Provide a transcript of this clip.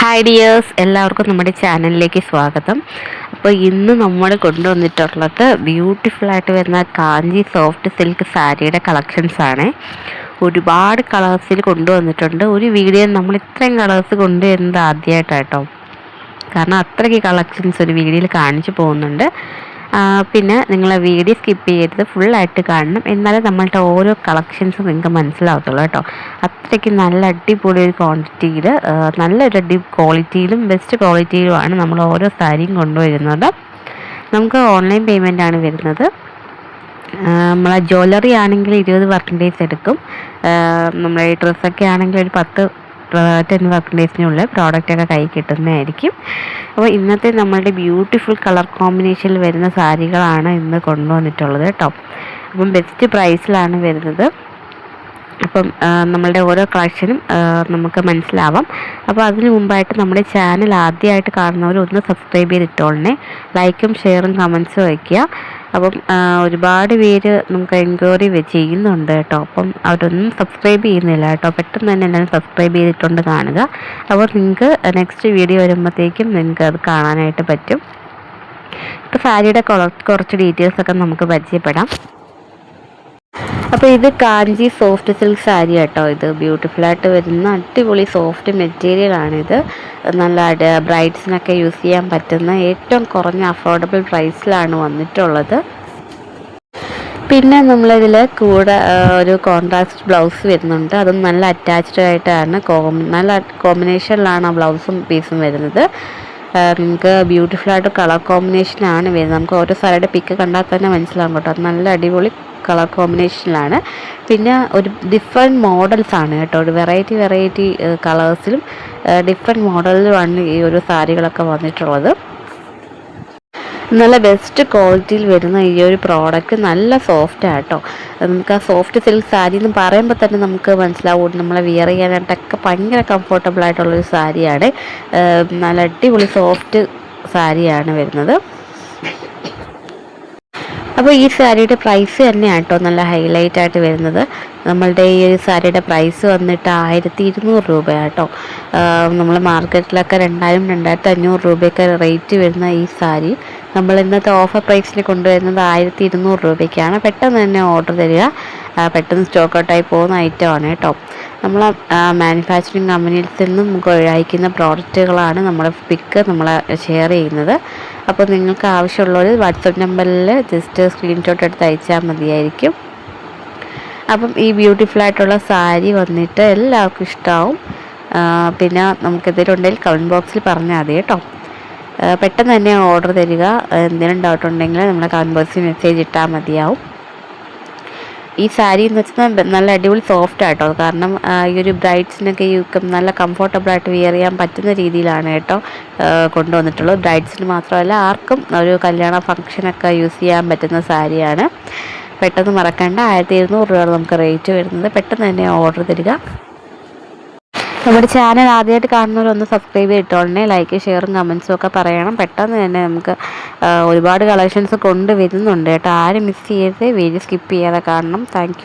Hi dears എല്ലാവർക്കും നമ്മുടെ ചാനലിലേക്ക് സ്വാഗതം. അപ്പോൾ ഇന്ന് നമ്മൾ കൊണ്ടുവന്നിട്ടുള്ളത് ബ്യൂട്ടിഫുള്ളായിട്ട് വരുന്ന കാഞ്ചി സോഫ്റ്റ് സിൽക്ക് സാരിയുടെ കളക്ഷൻസ് ആണ്. ഒരുപാട് കളേഴ്സിൽ കൊണ്ടുവന്നിട്ടുണ്ട്. ഒരു വീഡിയോ നമ്മൾ ഇത്രയും കളേഴ്സ് കൊണ്ടുവരുന്നത് ആദ്യമായിട്ടാട്ടോ. കാരണം അത്രയ്ക്ക് കളക്ഷൻസ് ഒരു വീഡിയോയിൽ കാണിച്ചു പോകുന്നുണ്ട്. പിന്നെ നിങ്ങൾ വീഡിയോ സ്കിപ്പ് ചെയ്തത് ഫുള്ളായിട്ട് കാണണം. എന്നാലേ നമ്മളുടെ ഓരോ കളക്ഷൻസും നിങ്ങൾക്ക് മനസ്സിലാവത്തുള്ളൂ കേട്ടോ. അത്രയ്ക്ക് നല്ല അടിപൊളി ഒരു ക്വാണ്ടിറ്റിയിൽ നല്ലൊരു അടി ക്വാളിറ്റിയിലും ബെസ്റ്റ് ക്വാളിറ്റിയിലുമാണ് നമ്മൾ ഓരോ സാരിയും കൊണ്ടുവരുന്നത്. നമുക്ക് ഓൺലൈൻ പേയ്മെന്റ് ആണ് വരുന്നത്. നമ്മളെ ജ്വല്ലറി ആണെങ്കിൽ ഇരുപത് ഡേയ്സ് എടുക്കും. നമ്മളെ ഡ്രസ്സൊക്കെ ആണെങ്കിൽ ഒരു പത്ത് ടെൻ വർക്ക് ഡേയ്സിനുള്ള പ്രോഡക്റ്റ് ഒക്കെ കൈ കിട്ടുന്നതായിരിക്കും. അപ്പോൾ ഇന്നത്തെ നമ്മളുടെ ബ്യൂട്ടിഫുൾ കളർ കോമ്പിനേഷനിൽ വരുന്ന സാരികളാണ് ഇന്ന് കൊണ്ടുവന്നിട്ടുള്ളത് കേട്ടോ. അപ്പം ബെസ്റ്റ് പ്രൈസിലാണ് വരുന്നത്. അപ്പം നമ്മളുടെ ഓരോ കളക്ഷനും നമുക്ക് മനസ്സിലാവാം. അപ്പോൾ അതിന് മുമ്പായിട്ട് നമ്മുടെ ചാനൽ ആദ്യമായിട്ട് കാണുന്നവർ ഒന്ന് സബ്സ്ക്രൈബ് ചെയ്തിട്ടോളണേ ലൈക്കും ഷെയറും കമൻസും വയ്ക്കുക അപ്പം ഒരുപാട് പേര് നമുക്ക് എൻക്വയറി ചെയ്യുന്നുണ്ട് കേട്ടോ. അപ്പം അവരൊന്നും സബ്സ്ക്രൈബ് ചെയ്യുന്നില്ല കേട്ടോ. പെട്ടെന്ന് തന്നെ എല്ലാവരും സബ്സ്ക്രൈബ് ചെയ്തിട്ടുണ്ട് കാണുക. അപ്പോൾ നിങ്ങൾക്ക് നെക്സ്റ്റ് വീഡിയോ വരുമ്പോഴത്തേക്കും നിങ്ങൾക്ക് അത് കാണാനായിട്ട് പറ്റും. ഇപ്പോൾ സാരിയുടെ കുറച്ച് ഡീറ്റെയിൽസൊക്കെ നമുക്ക് പരിചയപ്പെടാം. അപ്പോൾ ഇത് കാഞ്ചി സോഫ്റ്റ് സിൽക്ക് സാരി കേട്ടോ ഇത്. ബ്യൂട്ടിഫുൾ ആയിട്ട് വരുന്ന അടിപൊളി സോഫ്റ്റ് മെറ്റീരിയൽ ആണിത് നല്ല ബ്രൈഡ്സിനൊക്കെ യൂസ് ചെയ്യാൻ പറ്റുന്ന ഏറ്റവും കുറഞ്ഞ അഫോർഡബിൾ പ്രൈസിലാണ് വന്നിട്ടുള്ളത്. പിന്നെ നമ്മളിതിൽ കൂടെ ഒരു കോൺട്രാസ്റ്റ് ബ്ലൗസ് വരുന്നുണ്ട്. അതും നല്ല അറ്റാച്ച്ഡ് ആയിട്ടാണ് കോം നല്ല കോമ്പിനേഷനിലാണ് ആ ബ്ലൗസും പീസും വരുന്നത്. നമുക്ക് ബ്യൂട്ടിഫുൾ ആയിട്ട് കളർ കോമ്പിനേഷനാണ് വരുന്നത്. നമുക്ക് ഓരോ സാരിയുടെ പിക്ക് കണ്ടാൽ തന്നെ മനസ്സിലാകും കേട്ടോ. നല്ല അടിപൊളി കളർ കോമ്പിനേഷനിലാണ്. പിന്നെ ഒരു ഡിഫറെന്റ് മോഡൽസ് ആണ് കേട്ടോ. ഒരു വെറൈറ്റി വെറൈറ്റി കളേഴ്സിലും ഡിഫറെന്റ് മോഡലിലുമാണ് ഈ ഒരു സാരികളൊക്കെ വന്നിട്ടുള്ളത്. നല്ല ബെസ്റ്റ് ക്വാളിറ്റിയിൽ വരുന്ന ഈ ഒരു പ്രോഡക്റ്റ് നല്ല സോഫ്റ്റ് ആട്ടോ നമുക്ക് ആ സോഫ്റ്റ് സിൽക്ക് സാരി എന്ന് പറയുമ്പോൾ തന്നെ നമുക്ക് മനസ്സിലാവും നമ്മളെ വിയർ ചെയ്യാനായിട്ടൊക്കെ ഭയങ്കര കംഫർട്ടബിൾ ആയിട്ടുള്ളൊരു സാരിയാണ്. നല്ല അടിപൊളി സോഫ്റ്റ് സാരിയാണ് വരുന്നത്. അപ്പോൾ ഈ സാരിയുടെ പ്രൈസ് തന്നെയാണ് കേട്ടോ നല്ല ഹൈലൈറ്റ് ആയിട്ട് വരുന്നത്. നമ്മളുടെ ഈ ഒരു സാരിയുടെ പ്രൈസ് വന്നിട്ട് ആയിരത്തി ഇരുന്നൂറ് രൂപയാട്ടോ നമ്മൾ മാർക്കറ്റിലൊക്കെ രണ്ടായിരം രണ്ടായിരത്തി അഞ്ഞൂറ് രൂപയൊക്കെ റേറ്റ് വരുന്ന ഈ സാരി. നമ്മൾ ഇന്നത്തെ ഓഫർ പ്രൈസിൽ കൊണ്ടുവരുന്നത് ആയിരത്തി ഇരുന്നൂറ് രൂപയ്ക്കാണ്. പെട്ടെന്ന് തന്നെ ഓർഡർ തരിക. പെട്ടെന്ന് സ്റ്റോക്ക് ഔട്ടായി പോകുന്ന ഐറ്റമാണ് കേട്ടോ. നമ്മൾ മാനുഫാക്ചറിങ് കമ്പനിയിൽ നിന്നും നമുക്ക് അയക്കുന്ന പ്രോഡക്റ്റുകളാണ് നമ്മൾ പിക്ക് നമ്മൾ ഷെയർ ചെയ്യുന്നത്. അപ്പോൾ നിങ്ങൾക്ക് ആവശ്യമുള്ളവർ വാട്സപ്പ് നമ്പറിൽ ജസ്റ്റ് സ്ക്രീൻഷോട്ട് എടുത്ത് അയച്ചാൽ മതിയായിരിക്കും. അപ്പം ഈ ബ്യൂട്ടിഫുൾ ആയിട്ടുള്ള സാരി വന്നിട്ട് എല്ലാവർക്കും ഇഷ്ടമാവും പിന്നെ നമുക്ക് എന്തെങ്കിലും ഉണ്ടെങ്കിൽ കമന്റ് ബോക്സിൽ പറഞ്ഞാൽ മതി കേട്ടോ. പെട്ടെന്ന് തന്നെ ഓർഡർ തരിക. എന്തെങ്കിലും ഡൗട്ട് ഉണ്ടെങ്കിൽ നമ്മുടെ കമന്റ് ബോക്സിൽ മെസ്സേജ് ഇട്ടാൽ മതിയാവും. ഈ സാരി എന്ന് വെച്ചാൽ നല്ല അടിപൊളി സോഫ്റ്റ് ആട്ടോ. കാരണം ഈ ഒരു ബ്രൈഡ്സിനൊക്കെ യൂക്കും നല്ല കംഫർട്ടബിൾ ആയിട്ട് വിയർ ചെയ്യാൻ പറ്റുന്ന രീതിയിലാണ് കേട്ടോ കൊണ്ടുവന്നിട്ടുള്ളത്. ബ്രൈഡ്സിന് മാത്രമല്ല ആർക്കും ഒരു കല്യാണ ഫംഗ്ഷനൊക്കെ യൂസ് ചെയ്യാൻ പറ്റുന്ന സാരിയാണ് പെട്ടെന്ന് മറക്കേണ്ട. ആയിരത്തി ഇരുന്നൂറ് രൂപയാണ് നമുക്ക് റേറ്റ് വരുന്നത്. പെട്ടെന്ന് തന്നെ ഓർഡർ തരിക. നമ്മുടെ ചാനൽ ആദ്യമായിട്ട് കാണുന്നവരൊന്ന് സബ്സ്ക്രൈബ് ചെയ്തിട്ടോളണേ ലൈക്ക് ഷെയറും കമൻസും ഒക്കെ പറയണം. പെട്ടെന്ന് തന്നെ നമുക്ക് ഒരുപാട് കളക്ഷൻസ് കൊണ്ടുവരുന്നുണ്ട് കേട്ടോ. ആരും മിസ് ചെയ്യരുത്. വീഡിയോ സ്കിപ്പ് ചെയ്യാതെ കാണണം. താങ്ക്